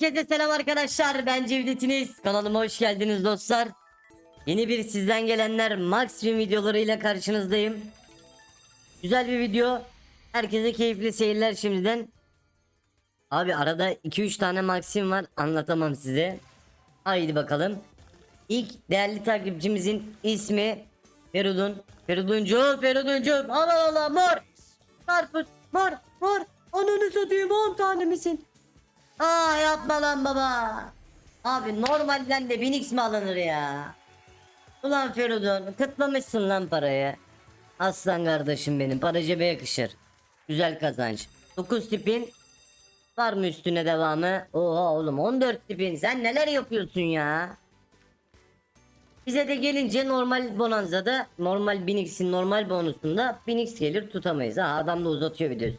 Herkese selam arkadaşlar. Ben Cevdetiniz. Kanalıma hoş geldiniz dostlar. Yeni bir sizden gelenler Maximum videolarıyla karşınızdayım. Güzel bir video. Herkese keyifli seyirler şimdiden. Abi arada 2-3 tane Maxim var. Anlatamam size. Haydi bakalım. İlk değerli takipçimizin ismi Feridun. Feriduncu, Feriduncu. Allah Allah mor. Karpuz, mor, mor. Ananı satayım 10 tane misin? Aa yapma lan baba. Abi normalden de 1000x mi alınır ya? Ulan Feridun kıtlamışsın lan parayı. Aslan kardeşim benim para cebe yakışır. Güzel kazanç. 9 tipin var mı üstüne devamı? Oha oğlum 14 tipin sen neler yapıyorsun ya? Bize de gelince normal bonanzada normal 1000x'in normal bonusunda 1000x gelir tutamayız. Ha adam da uzatıyor bir.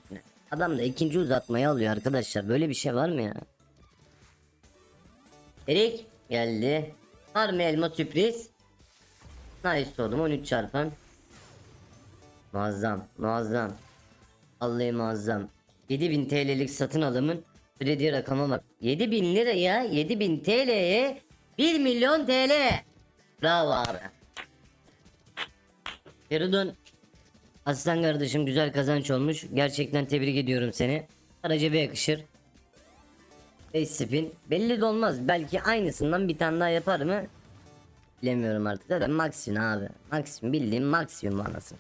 Adam da ikinci uzatmayı alıyor arkadaşlar. Böyle bir şey var mı ya? Erik geldi. Var mı elma sürpriz? Nice oğlum 13 çarpan. Muazzam muazzam. Vallahi muazzam. 7000 TL'lik satın alımın ödediği rakama bak. 7000 lira ya 7000 TL'ye 1 milyon TL. Bravo abi. Feridun Aslan kardeşim güzel kazanç olmuş. Gerçekten tebrik ediyorum seni. Araca bir yakışır. 5 spin. Belli de olmaz. Belki aynısından bir tane daha yapar mı? Bilemiyorum artık. Zaten maksimum abi. Maksimum bildiğim maksimum anasın.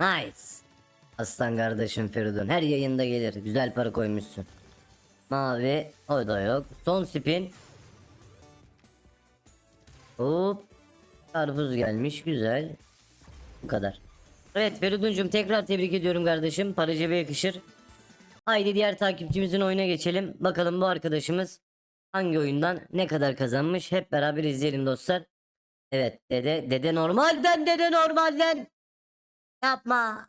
Nice. Aslan kardeşim Feridun. Her yayında gelir. Güzel para koymuşsun. Mavi. O da yok. Son spin. Hop. Karpuz gelmiş. Güzel. Bu kadar. Evet Feridun'cum tekrar tebrik ediyorum kardeşim. Para cebe yakışır. Haydi diğer takipçimizin oyuna geçelim. Bakalım bu arkadaşımız hangi oyundan ne kadar kazanmış. Hep beraber izleyelim dostlar. Evet dede dede normalden dede normalden. Yapma.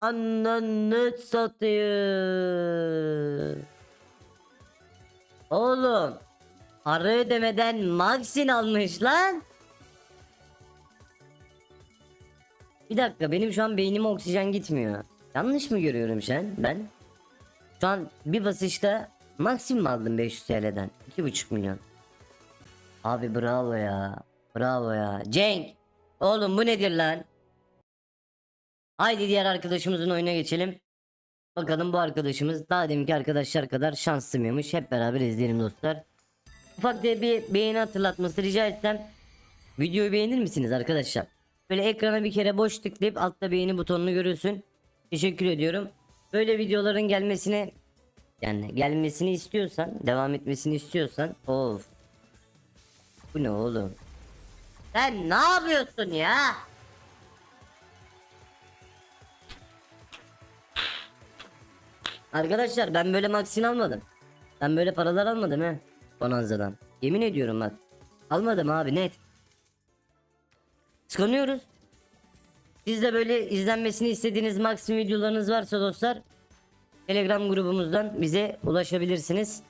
Ananı satayım. Oğlum. Ara ödemeden Maxin almış lan. Bir dakika benim şu an beynime oksijen gitmiyor. Yanlış mı görüyorum an ben? Şu an bir basışta maksimum aldım 500 TL'den. 2,5 milyon. Abi bravo ya. Bravo ya. Cenk. Oğlum bu nedir lan? Haydi diğer arkadaşımızın oyuna geçelim. Bakalım bu arkadaşımız daha deminki arkadaşlar kadar şanslı mıymış? Hep beraber izleyelim dostlar. Ufak bir beğeni hatırlatması rica etsem. Videoyu beğenir misiniz arkadaşlar? Böyle ekrana bir kere boş tıklayıp altta beğeni butonunu görürsün. Teşekkür ediyorum. Böyle videoların gelmesine yani gelmesini istiyorsan, devam etmesini istiyorsan of. Bu ne oğlum? Sen ne yapıyorsun ya? Arkadaşlar ben böyle maksin almadım. Ben böyle paralar almadım he. Bonanza'dan. Yemin ediyorum bak. Almadım abi net. Tıkanıyoruz. Siz de böyle izlenmesini istediğiniz maksimum videolarınız varsa dostlar Telegram grubumuzdan bize ulaşabilirsiniz.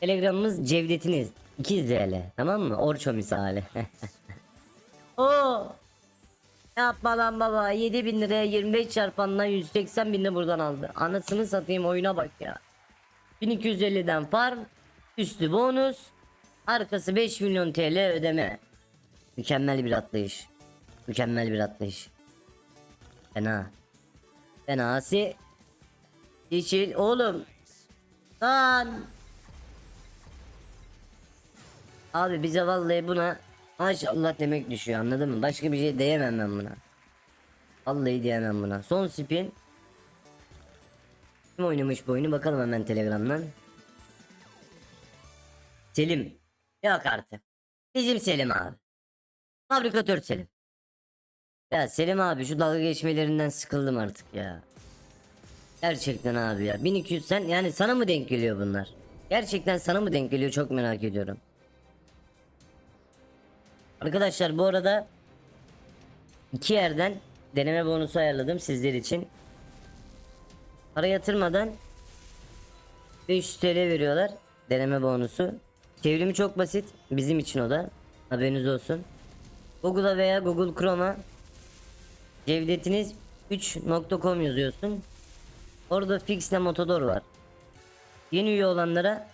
Telegramımız Cevdetiniz 2 TL tamam mı? Orço misali. Oo. Yapma lan baba 7000 liraya 25 çarpanla 180 bin de buradan aldı. Anasını satayım oyuna bak ya. 1250'den farm üstü bonus arkası 5 milyon TL ödeme. Mükemmel bir atlayış. Mükemmel bir atlayış. Fena. Fenası. İçil oğlum. Lan. Abi bize vallahi buna maşallah demek düşüyor anladın mı? Başka bir şey diyemem ben buna. Vallahi diyemem buna. Son spin. Kim oynamış bu oyunu bakalım hemen telegramdan. Selim. Yok artık. Bizim Selim abi. Fabrikatör Selim. Ya Selim abi şu dalga geçmelerinden sıkıldım artık ya. Gerçekten abi ya. 1200 sen yani sana mı denk geliyor bunlar? Gerçekten sana mı denk geliyor çok merak ediyorum. Arkadaşlar bu arada iki yerden deneme bonusu ayarladım sizler için. Para yatırmadan 500 TL veriyorlar deneme bonusu. Çevrimi çok basit bizim için o da haberiniz olsun. Google'a veya Google Chrome'a Cevdetiniz 3.com yazıyorsun. Orada Fixle Motodor var. Yeni üye olanlara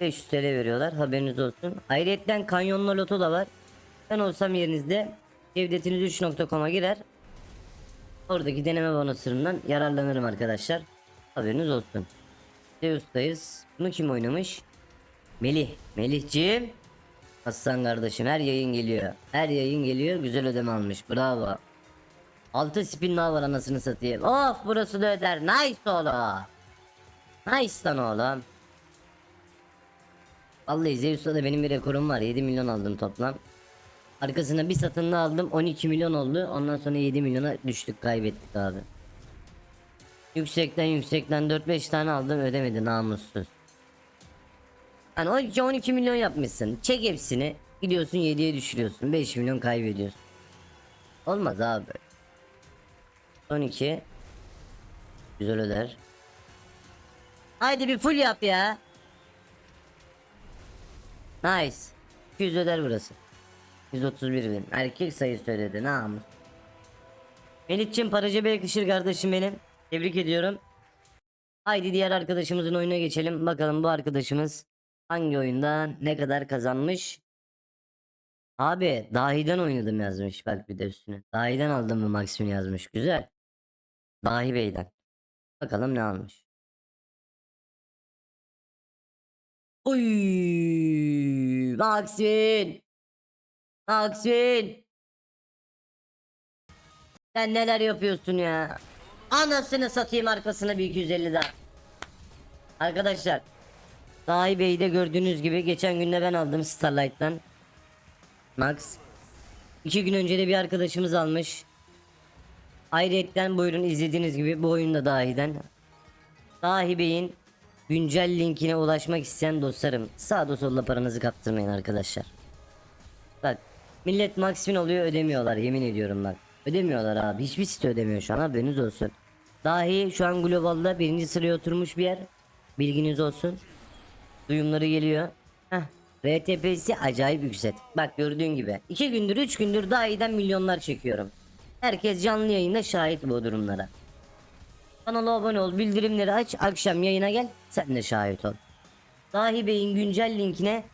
500 TL veriyorlar haberiniz olsun. Ayrıyetten kanyonlu loto da var. Ben olsam yerinizde cevdetiniz3.com'a girer. Oradaki deneme bonuslarından yararlanırım arkadaşlar. Haberiniz olsun. Zeus'tayız. Bunu kim oynamış? Melih. Melihciğim. Aslan kardeşim her yayın geliyor. Her yayın geliyor güzel ödeme almış. Bravo. 6 spin daha var anasını satayım. Of burası da öder. Nice oğlum. Nice lan oğlum. Vallahi Zeus'ta da benim bir rekorum var. 7 milyon aldım toplam. Arkasına bir satın daha aldım. 12 milyon oldu. Ondan sonra 7 milyona düştük kaybettik abi. Yüksekten yüksekten 4-5 tane aldım ödemedi namussuz. Hani 12-12 milyon yapmışsın. Çek hepsini. Gidiyorsun 7'ye düşürüyorsun. 5 milyon kaybediyorsun. Olmaz abi. 12 Güzel öder. Haydi bir full yap ya. Nice. 200 öder burası. 131 bin. Erkek sayı söyledi. Namus. Melih'cim paracı bir yakışır kardeşim benim. Tebrik ediyorum. Haydi diğer arkadaşımızın oyuna geçelim. Bakalım bu arkadaşımız hangi oyunda ne kadar kazanmış. Abi dahiden oynadım yazmış bak bir de üstüne. Dahiden aldım mı maksimum yazmış. Güzel. Dahi Bey'den. Bakalım ne almış. Uy, Maxwell. Maxwell. Sen neler yapıyorsun ya? Anasını satayım arkasına bir 250 daha. Arkadaşlar. Dahi Bey'de gördüğünüz gibi geçen günde ben aldım Starlight'tan. Max. İki gün önce de bir arkadaşımız almış. Ayrıyetten buyurun izlediğiniz gibi bu oyunda dahiden. Dahi Bey'in güncel linkine ulaşmak isteyen dostlarım sağda solda paranızı kaptırmayın arkadaşlar. Bak millet maksimum oluyor ödemiyorlar yemin ediyorum bak. Ödemiyorlar abi hiçbir site ödemiyor şu an haberiniz olsun. Dahi şu an globalda birinci sıraya oturmuş bir yer. Bilginiz olsun. Duyumları geliyor. Heh. RTP'si acayip yüksek. Bak gördüğün gibi. 2 gündür 3 gündür dahiden milyonlar çekiyorum. Herkes canlı yayında şahit bu durumlara. Kanala abone ol, bildirimleri aç, akşam yayına gel, sen de şahit ol. Dahi Bey'in güncel linkine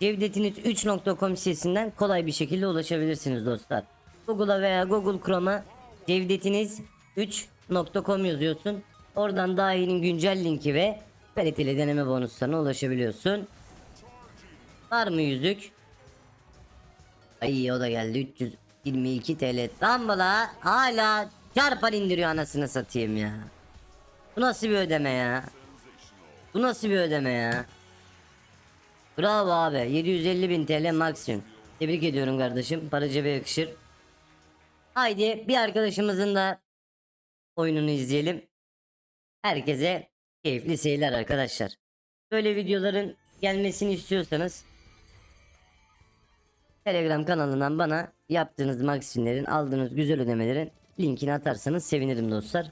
cevdetiniz3.com sitesinden kolay bir şekilde ulaşabilirsiniz dostlar. Google'a veya Google Chrome'a cevdetiniz3.com yazıyorsun. Oradan Dahi'nin güncel linki ve kaliteli deneme bonuslarına ulaşabiliyorsun. Var mı yüzük? Ay o da geldi 322 TL. Bala hala çarpan indiriyor anasını satayım ya. Bu nasıl bir ödeme ya? Bu nasıl bir ödeme ya? Bravo abi 750 bin TL maksimum. Tebrik ediyorum kardeşim. Para cebe yakışır. Haydi bir arkadaşımızın da oyununu izleyelim. Herkese keyifli seyirler arkadaşlar. Böyle videoların gelmesini istiyorsanız Telegram kanalından bana yaptığınız maksimlerin aldığınız güzel ödemelerin linkini atarsanız sevinirim dostlar.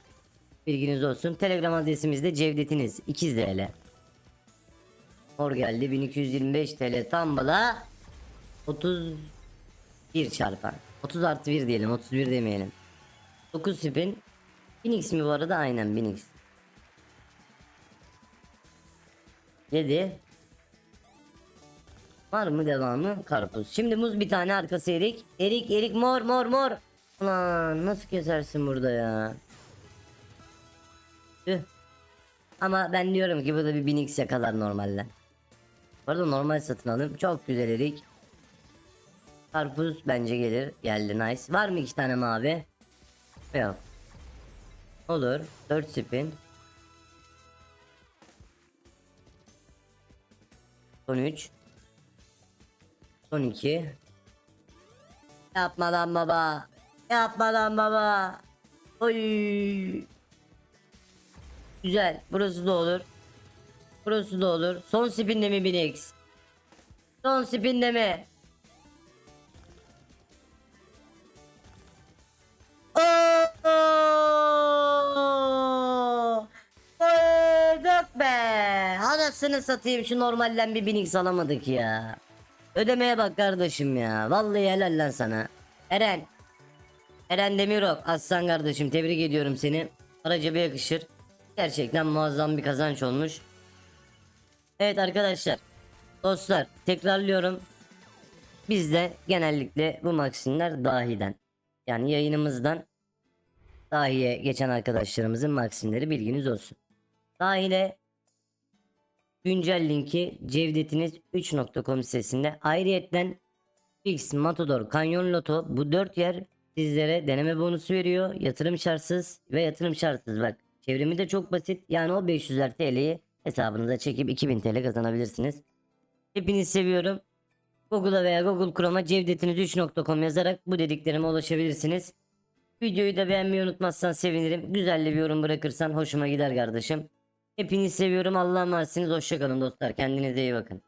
Bilginiz olsun. Telegram adresimiz de Cevdetiniz 2 TL. Mor geldi 1225 TL tam bala 31 çarpan. 30 artı 1 diyelim 31 demeyelim. 9 spin. Binix mi bu arada? Aynen Binix. 7 Var mı devamı? Karpuz. Şimdi muz bir tane arkası erik. Erik erik mor mor mor. Ulan nasıl kesersin burada ya? Tüh. Ama ben diyorum ki bu bir 1000x yakalar normalden. Bu normal satın alım. Çok güzel erik. Karpuz bence gelir. Geldi nice. Var mı iki tane mavi? Yok. Olur. 4 spin. Son 3. Son 2. Yapma lan baba. Yapma lan baba. Oy. Güzel. Burası da olur. Burası da olur. Son spinde mi 1000x? Son spinde mi? Anasını satayım şu normalden bir 1000x alamadık ya. Ödemeye bak kardeşim ya. Vallahi helal lan sana. Eren. Eren Demirok. Aslan kardeşim tebrik ediyorum seni. Para cebe yakışır. Gerçekten muazzam bir kazanç olmuş. Evet arkadaşlar. Dostlar tekrarlıyorum. Bizde genellikle bu maksimler dahiden. Yani yayınımızdan dahiye geçen arkadaşlarımızın maksimleri bilginiz olsun. Dahile güncel linki cevdetiniz3.com sitesinde ayrıyetten Fix, Matador, Kanyon Loto bu dört yer sizlere deneme bonusu veriyor. Yatırım şartsız ve yatırım şartsız bak. Çevrimi de çok basit. Yani o 500'ler TL'yi hesabınıza çekip 2000 TL kazanabilirsiniz. Hepinizi seviyorum. Google'a veya Google Chrome'a cevdetiniz3.com yazarak bu dediklerime ulaşabilirsiniz. Videoyu da beğenmeyi unutmazsan sevinirim. Güzel bir yorum bırakırsan hoşuma gider kardeşim. Hepinizi seviyorum. Allah'a emanetsiniz. Hoşçakalın dostlar. Kendinize iyi bakın.